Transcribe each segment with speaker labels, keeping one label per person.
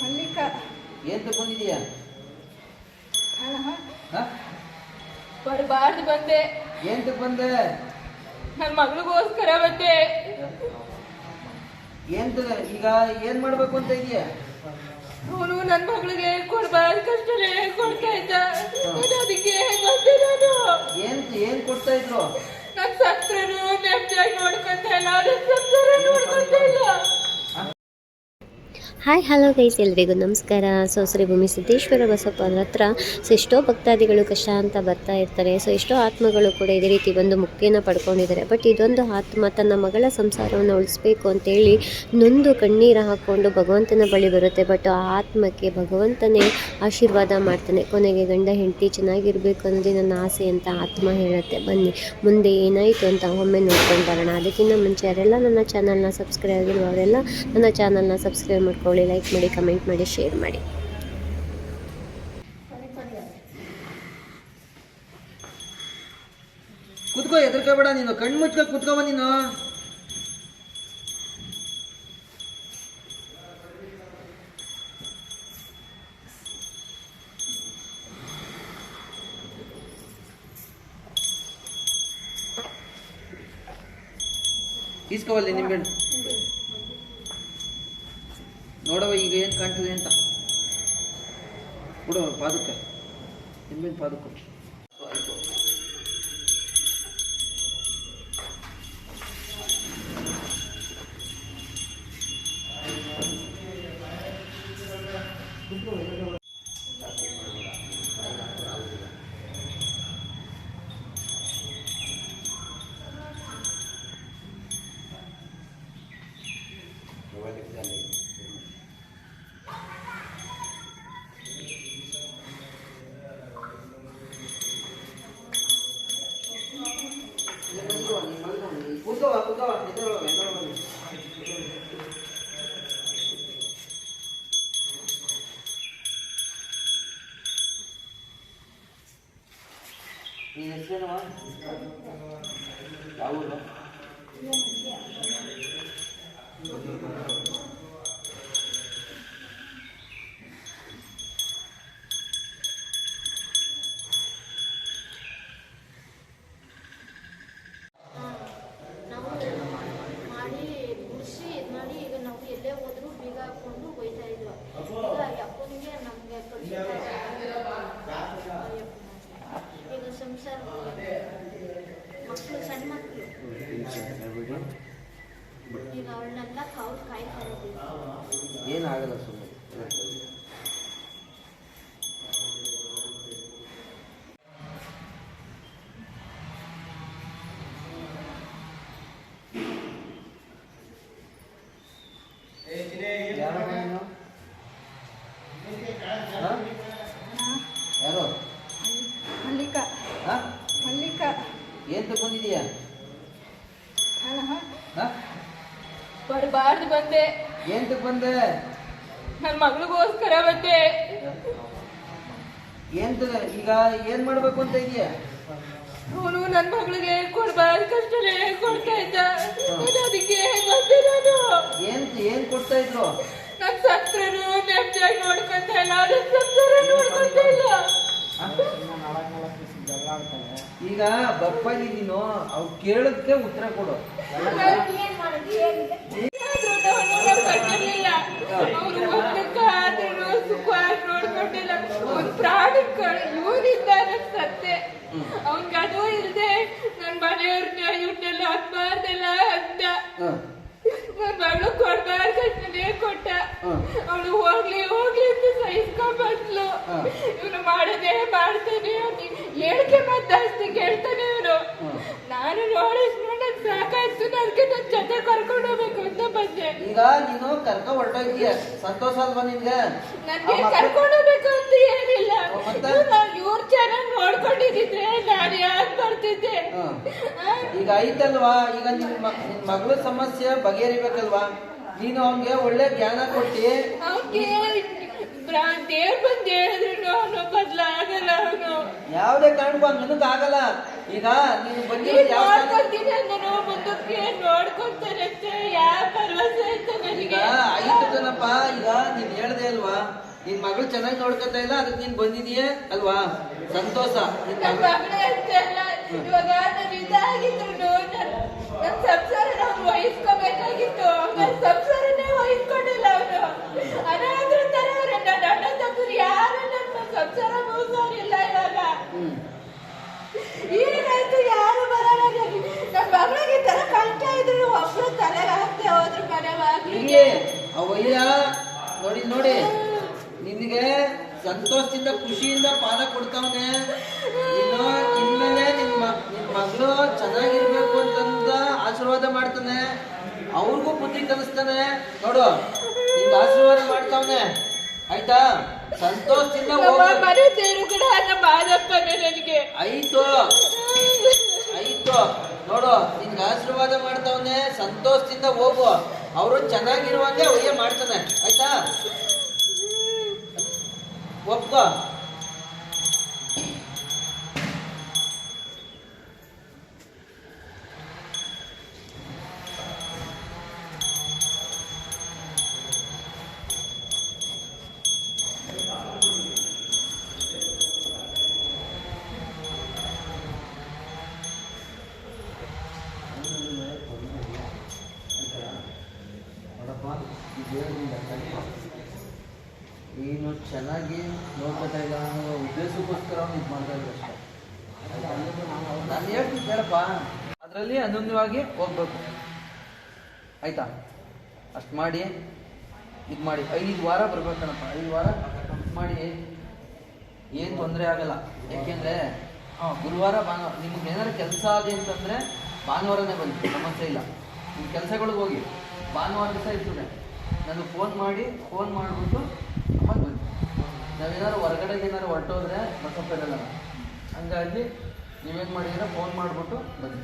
Speaker 1: ಮಲ್ಲಿಕಾ.
Speaker 2: ಏನ್ ತಗೊಂಡಿದೀಯ?
Speaker 1: ಬರಬಾರ್ದು ಬಂದೆ.
Speaker 2: ಏನ್ ಬಂದೆ?
Speaker 1: ನನ್ನ ಮಗಳಿಗೋಸ್ಕರ ಬಂದೆ.
Speaker 2: ಎಂತ ಈಗ ಏನ್ ಮಾಡ್ಬೇಕು ಅಂತ ಇದೀಯ?
Speaker 1: ಅವನು ನನ್ನ ಮಗಳಿಗೆ ಕೊಡ್ಬಾರ್ದು ಕಷ್ಟನೇ ಕೊಡ್ತಾ ಇದ್ದ. ಅದಕ್ಕೆ ಬಂದೆ ನಾನು.
Speaker 2: ಏನ್ ಏನ್ ಕೊಡ್ತಾ ಇದ್ರು?
Speaker 1: ನನ್ನ ಸತ್ರನು ನೆಮ್ಮದಿಯಾಗಿ ನೋಡ್ಕೊಂತ ಇಲ್ಲ ನನ್ನ ನೋಡ್ಕೊಂತ ಇಲ್ಲ.
Speaker 3: ಹಾಯ್, ಹಲೋ ಗೈಸ್, ಎಲ್ರಿಗೂ ನಮಸ್ಕಾರ. ಸೊ, ಶ್ರೀ ಭೂಮಿ ಸಿದ್ದೇಶ್ವರ ಬಸಪ್ಪನ ಹತ್ರ ಸೊ ಎಷ್ಟೋ ಭಕ್ತಾದಿಗಳು ಕಷ್ಟ ಅಂತ ಬರ್ತಾ ಇರ್ತಾರೆ. ಸೊ, ಎಷ್ಟೋ ಆತ್ಮಗಳು ಕೂಡ ಇದೇ ರೀತಿ ಬಂದು ಮುಕ್ತಿಯನ್ನು ಪಡ್ಕೊಂಡಿದ್ದಾರೆ. ಬಟ್ ಇದೊಂದು ಆತ್ಮ ತನ್ನ ಮಗಳ ಸಂಸಾರವನ್ನು ಉಳಿಸ್ಬೇಕು ಅಂತೇಳಿ ನೊಂದು ಕಣ್ಣೀರು ಹಾಕ್ಕೊಂಡು ಭಗವಂತನ ಬಳಿ ಬರುತ್ತೆ. ಬಟ್ ಆ ಆತ್ಮಕ್ಕೆ ಭಗವಂತನೇ ಆಶೀರ್ವಾದ ಮಾಡ್ತಾನೆ. ಕೊನೆಗೆ ಗಂಡ, ಹೆಂಡತಿ ಚೆನ್ನಾಗಿರಬೇಕು ಅನ್ನೋದೇ ನನ್ನ ಆಸೆ ಅಂತ ಆತ್ಮ ಹೇಳುತ್ತೆ. ಬನ್ನಿ, ಮುಂದೆ ಏನಾಯಿತು ಅಂತ ಒಮ್ಮೆ ನೋಡ್ಕೊಂಡು ಬರೋಣ. ಅದಕ್ಕಿಂತ ಮುಂಚೆ ಅವರೆಲ್ಲ ನನ್ನ ಚಾನಲ್ನ ಸಬ್ಸ್ಕ್ರೈಬ್ ಆಗಿರುವ ಅವರೆಲ್ಲ ನನ್ನ ಚಾನಲ್ನ ಸಬ್ಸ್ಕ್ರೈಬ್ ಮಾಡ್ಕೊಳ್ಳಿ ಲೈಕ್ ಮಾಡಿ ಕಮೆಂಟ್ ಮಾಡಿ ಶೇರ್ ಮಾಡಿ.
Speaker 2: ಕುತ್ಕೋ ಎದ್ರಕೋಬೇಡ ನೀನು. ಕಣ್ಣು ಮುಚ್ಕೋ ಕುತ್ಕೋಬ ನೀನು. ಈಸ್ಕೋವಲ್ಲಿ ನಿಂಬೆಹಣ್ಣು ನೋಡವ ಈಗ ಏನು ಕಾಣ್ತದೆ ಅಂತ. ಕೊಡು ಪಾದಕ್ಕೆ ನಿಂಬೆಹಣ್ಣು ಪಾದಕ್ಕೆ ನಿನ್ ಹೆಸ್ರೇನವ್ವ? ಯಾವ ಊರು?
Speaker 4: ನಾವು ಮಾಡಿ ಗುಡಿಸಿ ಇದು ಮಾಡಿ ಈಗ ನಾವು ಎಲ್ಲೇ ಹೋದ್ರು ಬೀಗ ಹಾಕೊಂಡು ಹೋಯ್ತಾ ಇದ್ವು ಈಗ ಅಪ್ಪನಿಗೆ ನಮಗೆ ಈಗ ಸಂಸಾರ ಮಕ್ಕಳು ಸಣ್ಣ ಮಕ್ಕಳು ಈಗ ಅವಳನ್ನೆಲ್ಲ ಕಾವು ಕಾಯ್ತಾ ಇದ್ದೀವಿ
Speaker 2: ಏನಾಗಲ್ಲ ಸುಮ್ಮನೆ. ಯಾರಮ್ಮ ನೀನು? ಹಾ? ಯಾರು
Speaker 1: ಮಲ್ಲಿಕಾ
Speaker 2: ಹಾ?
Speaker 1: ಮಲ್ಲಿಕಾ
Speaker 2: ಏನ್ ತಗೊಂಡಿದೀಯ
Speaker 1: ಹಣ
Speaker 2: ಹಾ?
Speaker 1: ಬರಬಾರ್ದು ಬಂದೆ.
Speaker 2: ಏನ್ ಬಂದೆ?
Speaker 1: ನನ್ನ ಮಗಳಿಗೋಸ್ಕರ ಬಂದೆ.
Speaker 2: ಎಂತ ಈಗ ಏನ್ ಮಾಡ್ಬೇಕು ಅಂತ ಇದೆಯಾ
Speaker 1: ಅವನು ನನ್ನ ಮಗಳಿಗೆ ಕೊಡ್ಬಾರ್ದು ಕಷ್ಟನೇ ಕೊಡ್ತಾ ಇದ್ದ. ಅದಕ್ಕೆ ಬಂದೆ ನಾನು.
Speaker 2: ಏನ್ ಏನ್ ಕೊಡ್ತಾ ಇದ್ರು?
Speaker 1: ನನ್ನ ಸತ್ರನು ನೆಮ್ಮದಿಯಾಗಿ ನೋಡ್ಕೊಂತ ಇಲ್ಲ. ನನ್ನ ಸಂಸಾರ ನೋಡ್ಕೊಂತ ಇಲ್ಲ.
Speaker 2: ಈಗ ಬಪ್ಪಾಗಿ ನೀನು ಅವ್ ಕೇಳಕ್ಕೆ ಉತ್ತರ ಕೊಡು.
Speaker 1: ಅವ್ರು ಒಂದಕ್ಕಾದ್ರೂ ಸುಖವಾಗಿ ನೋಡ್ಕೊಂಡಿಲ್ಲ. ಒಂದ್ ಪ್ರಾಣಕ್ಕ ಇವನಿಂದ ನನ್ ಸತ್ತೆ ಅವ್ನ್ಗೆ ಅದು ಇಲ್ದೆ ನನ್ ಮನೆಯವ್ರನ್ನ ಇವ್ರನ್ನೆಲ್ಲ ಹತ್ಬಾರ್ದೆಲ್ಲ
Speaker 2: ಅಂತ.
Speaker 1: ನನ್ ಮಗಳು ಕೊಡ್ಬಾರ್ದಷ್ಟೇ ಕೊಟ್ಟ. ಅವಳು ಹೋಗ್ಲಿ ಹೋಗ್ಲಿ ಅಂತ ಸಹಿಸ್ಕೊಂಡ್ ಬಂದ್ಲು
Speaker 2: ಹ.
Speaker 1: ಇವನು ಮಾಡದೆ ಮಾಡ್ತಾನೆ. ಹೇಳಿಕೆ ಮಾತು ಜಾಸ್ತಿ ಕೇಳ್ತಾನೆ ಇವನು. ನಾನು ನೋಡಿಸ್ ನೋಡಕ್ ಸಾಕಾಯ್ತು. ನನಗೆ ನನ್ ಜೊತೆ ಕರ್ಕೊಂಡು
Speaker 2: ಈಗ ನೀನು ಕರ್ಕ ಹೊರಟೋಗಿದ್ಯ ಸಂತೋಷ ಅಲ್ವಾ ನಿನ್ಗೆ?
Speaker 1: ನನಗೆ ಕರ್ಕೊಂಡು ಹೋಗ್ಬೇಕು ಅಂತ ಏನಿಲ್ಲ? ಇವ್ರ ಚೆನ್ನಾಗಿ ನೋಡ್ಕೊಂಡಿದ್ರೆ ನಾನು ಯಾಕೆ ಬರ್ತಿದ್ದೆ?
Speaker 2: ಈಗ ಐತಲ್ವಾ? ಈಗ ನಿನ್ ನಿನ್ ಮಗಳ ಸಮಸ್ಯೆ ಬಗೆಹರಿಬೇಕಲ್ವಾ? ನೀನು ಅವನ್ಗೆ ಒಳ್ಳೆ ಜ್ಞಾನ ಕೊಟ್ಟಿ.
Speaker 1: ದೇವ್ರ ಬಂದು ಹೇಳಿದ್ರು ಅವನು ಬದಲಾಗಲ್ಲ ಅವನು.
Speaker 2: ಯಾವ್ದೇ ಕಾರಣಕ್ಕೂ ನಿನಗ್ ಆಗಲ್ಲ. ಈಗ ನೀನು ಬಂದು
Speaker 1: ನೀನ್
Speaker 2: ಯಾವ ಸ್ಥಾನ-
Speaker 1: ನೋಡ್ಕೊಂತೀನಿ ನಾನು ಮುಂದಕ್ಕೆ ನೋಡ್ಕೊಂತಾನೆ ಅಷ್ಟೇ. ಯಾವ ಭರವಸೆ ಆಯ್ತು
Speaker 2: ಈಗ
Speaker 1: ನನಗೆ
Speaker 2: ಆಯ್ತು ಕಣಪ್ಪ ಈಗ ನೀನ್ ಅಲ್ವಾ? ನಿನ್ ಮಗಳು ಚೆನ್ನಾಗಿ ನೋಡ್ಕೊತಾ ಇಲ್ಲ ಅದಕ್ಕೆ ನೀನ್ ಬಂದಿದೀಯ ಅಲ್ವಾ? ಸಂತೋಷ. ನಿನ್
Speaker 1: ನನ್ನ
Speaker 2: ಮಗಳು
Speaker 1: ಮಗಳೇ ಅಷ್ಟೇ ಅಲ್ಲ ಇವಾಗ ನಾನು ಇದಾಗಿದ್ರು
Speaker 2: ಹೀಗೆ ಅವಯ್ಯ ನೋಡಿ ನೋಡಿ ನಿನಗೆ ಸಂತೋಷದಿಂದ ಖುಷಿಯಿಂದ ಪಾದ ಕೊಡ್ತಾವನೆ. ನೀನು ಇನ್ಮೇಲೆ ನಿನ್ ಮ ನಿನ್ ಮಗಳು ಚೆನ್ನಾಗಿರ್ಬೇಕು ಅಂತಂದ ಆಶೀರ್ವಾದ ಮಾಡ್ತಾನೆ. ಅವ್ರಿಗೂ ಬುದ್ಧಿ ಕಲಿಸ್ತಾನೆ. ನೋಡು ನಿಂಗೆ ಆಶೀರ್ವಾದ ಮಾಡ್ತಾವನೆ. ಆಯ್ತಾ? ಸಂತೋಷದಿಂದ
Speaker 1: ನಮ್ಮ ನಮ್ಮ
Speaker 2: ಆಯ್ತು. ಆಯ್ತು. ನೋಡು ನಿನ್ಗೆ ಆಶೀರ್ವಾದ ಮಾಡ್ತಾವನೆ. ಸಂತೋಷದಿಂದ ಹೋಗು. ಅವರು ಚೆನ್ನಾಗಿರುವಂಗೆ ಅವ್ರಿಗೆ ಮಾಡ್ತಾನೆ. ಆಯ್ತಾ? ಒಪ್ಕೋ ಕಲಿಮ ನೀನು ಚೆನ್ನಾಗಿ ನೋಡ್ಕೊತಾ ಇಲ್ಲ ಅನ್ನೋ ಉದ್ದೇಶಕ್ಕೋಸ್ಕರ ಅವ್ನು ಇದು ಮಾಡ್ತಾ ಇದ್ರು ಅಷ್ಟೇ. ನಾನು ಅದರಲ್ಲಿ ಅನನ್ಯವಾಗಿ ಹೋಗ್ಬೇಕು. ಆಯ್ತಾ? ಅಷ್ಟು ಮಾಡಿ, ಇದು ಮಾಡಿ. ಐದು ವಾರ ಬರ್ಬೇಕಣಪ್ಪ ಐದು ವಾರ ಮಾಡಿ. ಏನು ತೊಂದರೆ ಆಗಲ್ಲ. ಯಾಕೆಂದ್ರೆ ಗುರುವಾರ, ಭಾನುವಾರ. ನಿಮ್ಗೆ ಏನಾದ್ರು ಕೆಲಸ ಆದಿ ಅಂತಂದ್ರೆ ಭಾನುವಾರನೇ ಬನ್ನಿ. ಸಮಸ್ಯೆ ಇಲ್ಲ. ನಿಮ್ಮ ಕೆಲಸಗಳಿಗೆ ಹೋಗಿ. ಭಾನುವಾರ ದಿವಸ ಇರ್ತದೆ. ನನಗೆ ಫೋನ್ ಮಾಡಿ ಫೋನ್ ಮಾಡಿಬಿಟ್ಟು ಅವಾಗ ಬನ್ನಿ ನಾವೇನಾದ್ರು ಹೊರಗಡೆಗೆ ಏನಾದ್ರು ಹೊರಟೋದ್ರೆ ಬಸಪ್ಪ ಇರಲ್ಲ ಹಂಗಾಗಿ ನೀವೇನು ಮಾಡಿದ್ರೆ ಫೋನ್ ಮಾಡಿಬಿಟ್ಟು ಬನ್ನಿ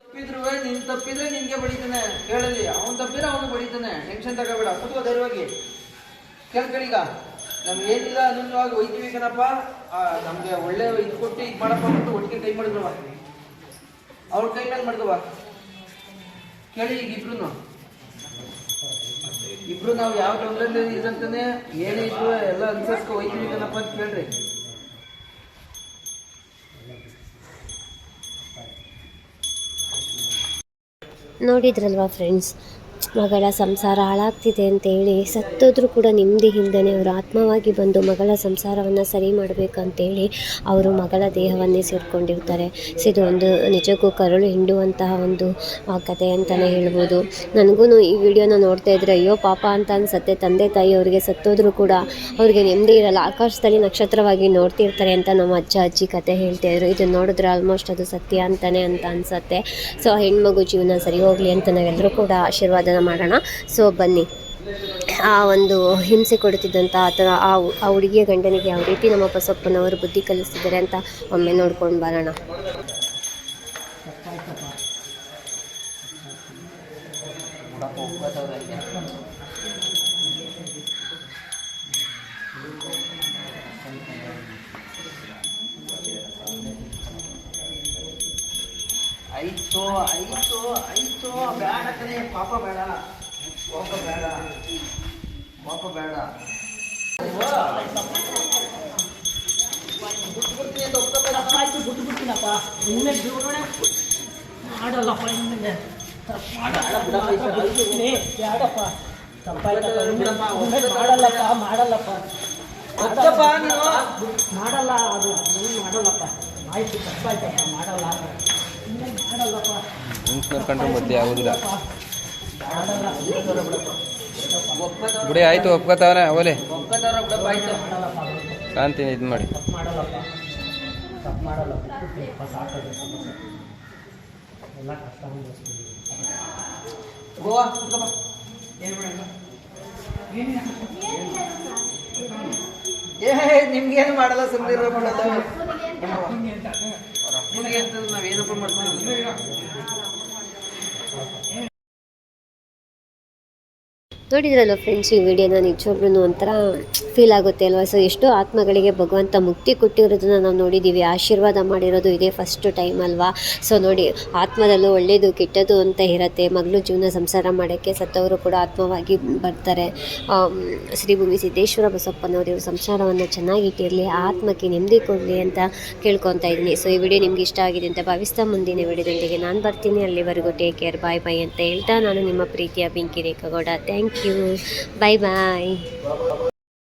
Speaker 2: ತಪ್ಪಿದ್ರು ನೀನ್ ತಪ್ಪಿದ್ರೆ ನಿನ್ಗೆ ಬಡಿತಾನೆ. ಕೇಳಲಿ, ಅವ್ನು ತಪ್ಪಿದ್ರೆ ಅವನು ಬಡಿತಾನೆ. ಟೆನ್ಷನ್ ತಗೋಬೇಡ, ಕೂತ್ಕೋ ಧೈರ್ಯವಾಗಿ. ಕೇಳ್ಕಳೀಗ ನಮ್ಗೆ ಏನಿಲ್ಲ ಆಗ ಒಯ್ತೀವಿ ಕಣಪ್ಪ. ನಮ್ಗೆ ಒಳ್ಳೆ ಇದು ಕೊಟ್ಟು ಇದು ಮಾಡಪ್ಪ ಅಂದ್ಬಿಟ್ಟು ಒಟ್ಟಿಗೆ ಕೈ ಮಾಡಿದ್ರವ ಅವ್ರ ಕೈ ಮೇಲೆ ಮಾಡಿದವ ಕೇಳಿ ಈಗ ಇಬ್ರು ಇಬ್ರು ನಾವು ಯಾವ ತೊಂದರೆ ಇದಂತಾನೆ ಏನೇ ಇದ್ರು ಎಲ್ಲ ಅನುಸರಿಸ್ಕೊ ಹೋಯ್ತೀವಿ ಕಣಪ್ಪ ಅಂತ ಕೇಳ್ರಿ.
Speaker 3: ನೋಡಿದ್ರಲ್ವಾ ಫ್ರೆಂಡ್ಸ್ ಮಗಳ ಸಂಸಾರ ಹಾಳಾಗ್ತಿದೆ ಅಂತೇಳಿ ಸತ್ತೋದ್ರು ಕೂಡ ನೆಮ್ಮದಿ ಇಲ್ದೇ ಅವರು ಆತ್ಮವಾಗಿ ಬಂದು ಮಗಳ ಸಂಸಾರವನ್ನು ಸರಿ ಮಾಡಬೇಕಂತೇಳಿ ಅವರು ಮಗಳ ದೇಹವನ್ನೇ ಸೇರಿಕೊಂಡಿರ್ತಾರೆ. ಸೊ ಇದು ಒಂದು ನಿಜಕ್ಕೂ ಕರುಳು ಹಿಂಡುವಂತಹ ಒಂದು ಕತೆ ಅಂತಲೇ ಹೇಳ್ಬೋದು. ನನಗೂ ಈ ವಿಡಿಯೋನ ನೋಡ್ತಾ ಇದ್ರೆ, ಅಯ್ಯೋ ಪಾಪ ಅಂತ ಅನ್ಸತ್ತೆ. ತಂದೆ ತಾಯಿ ಅವರಿಗೆ ಸತ್ತೋದ್ರು ಕೂಡ ಅವ್ರಿಗೆ ನೆಮ್ಮದಿ ಇರಲ್ಲ. ಆಕಾಶದಲ್ಲಿ ನಕ್ಷತ್ರವಾಗಿ ನೋಡ್ತಿರ್ತಾರೆ ಅಂತ ನಮ್ಮ ಅಜ್ಜ, ಅಜ್ಜಿ ಕತೆ ಹೇಳ್ತಾ ಇದ್ರು. ಇದನ್ನು ನೋಡಿದ್ರೆ ಆಲ್ಮೋಸ್ಟ್ ಅದು ಸತ್ಯ ಅಂತಾನೆ ಅಂತ ಅನ್ಸತ್ತೆ. ಸೊ ಹೆಣ್ಮಗು ಜೀವನ ಸರಿ ಹೋಗಲಿ ಅಂತ ನಾವೆಲ್ಲರೂ ಕೂಡ ಆಶೀರ್ವಾದನ ಮಾಡೋಣ. ಸೊ ಬನ್ನಿ. ಆ ಒಂದು ಹಿಂಸೆ ಕೊಡುತ್ತಿದ್ದಂಥ ಅಥವಾ ಆ ಆ ಹುಡುಗಿಯ ಗಂಡನಿಗೆ ಯಾವ ರೀತಿ ನಮ್ಮ ಬಸಪ್ಪನವರು ಬುದ್ಧಿ ಕಲಿಸ್ತಿದ್ದಾರೆ ಅಂತ ಒಮ್ಮೆ ನೋಡ್ಕೊಂಡು ಬರೋಣ.
Speaker 2: ಆಯ್ತು ಆಯ್ತು ಆಯ್ತು ಬೇಡ ಕಣೆ ಪಾಪ ಬೇಡ. ಪಾಪ ಬೇಡ. ಪಾಪ ಬೇಡ.
Speaker 5: ಆಯ್ತು ಬಿಟ್ಟು ಬಿಡ್ತೀನಪ್ಪ ಇನ್ಮೇಲೆ ಜೀವನ ಮಾಡಲ್ಲಪ್ಪ. ಇನ್ಮೇಲೆ ಮಾಡಲ್ಲಪ್ಪ ಮಾಡಲ್ಲಪ್ಪ ಮಾಡಲ್ಲ ಅದು ಮಾಡಲ್ಲಪ್ಪ ಆಯ್ತು ತಪ್ಪಾಯ್ತಪ್ಪ ಮಾಡಲ್ಲ.
Speaker 6: ಹಿಂಗೆ ನೋಡ್ಕೊಂಡ್ರೆ ಮತ್ತೆ ಆಗೋದಿಲ್ಲ. ಬಿಡಿ ಆಯ್ತು
Speaker 2: ಒಪ್ಕೋತಾವ್ರ
Speaker 5: ಅವಲೇ
Speaker 6: ಕಾಣ್ತೀನಿ ಇದು ಮಾಡಿ.
Speaker 2: ನಿಮ್ಗೇನು ಮಾಡಲ್ಲ ಸುಮ್ಮನೆ ಮಾಡೋದು ನಿಮ್ಗೆ ಅಂತ ನಾವೇನಪ್ಪ ಮಾಡ್ತೀವಿ
Speaker 3: ನೋಡಿದ್ರಲ್ಲ ಫ್ರೆಂಡ್ಸ್ ಈ ವಿಡಿಯೋನ ನಿಜವಾಗ್ಲೂ ಒಂಥರ ಫೀಲ್ ಆಗುತ್ತೆ ಅಲ್ವಾ? ಸೊ ಎಷ್ಟೋ ಆತ್ಮಗಳಿಗೆ ಭಗವಂತ ಮುಕ್ತಿ ಕೊಟ್ಟಿರೋದನ್ನ ನಾವು ನೋಡಿದ್ದೀವಿ ಆಶೀರ್ವಾದ ಮಾಡಿರೋದು ಇದೇ ಫಸ್ಟ್ ಟೈಮ್ ಅಲ್ವಾ? ಸೊ ನೋಡಿ, ಆತ್ಮದಲ್ಲೂ ಒಳ್ಳೆಯದು ಕೆಟ್ಟದ್ದು ಅಂತ ಇರತ್ತೆ ಮಗಳು ಜೀವನ ಸಂಸಾರ ಮಾಡೋಕ್ಕೆ ಸತ್ತವರು ಕೂಡ ಆತ್ಮವಾಗಿ ಬರ್ತಾರೆ. ಶ್ರೀ ಭೂಮಿ ಸಿದ್ದೇಶ್ವರ ಬಸಪ್ಪನವರು ಇವರು ಸಂಸಾರವನ್ನು ಚೆನ್ನಾಗಿಟ್ಟಿರಲಿ ಆತ್ಮಕ್ಕೆ ನೆಮ್ಮದಿ ಕೊಡಲಿ ಅಂತ ಕೇಳ್ಕೊತಾ ಇದ್ದೀನಿ. ಸೊ ಈ ವಿಡಿಯೋ ನಿಮ್ಗೆ ಇಷ್ಟ ಆಗಿದೆ ಅಂತ ಭಾವಿಸ್ತಾ ಮುಂದಿನ ವಿಡಿಯೋದೊಂದಿಗೆ ನಾನು ಬರ್ತೀನಿ. ಅಲ್ಲಿವರೆಗೂ ಟೇಕ್ ಕೇರ್ ಬಾಯ್ ಬಾಯ್ ಅಂತ ಹೇಳ್ತಾ ನಾನು ನಿಮ್ಮ ಪ್ರೀತಿಯ ಬೆಂಕಿ ರೇಖಗೌಡ. Thank you bye bye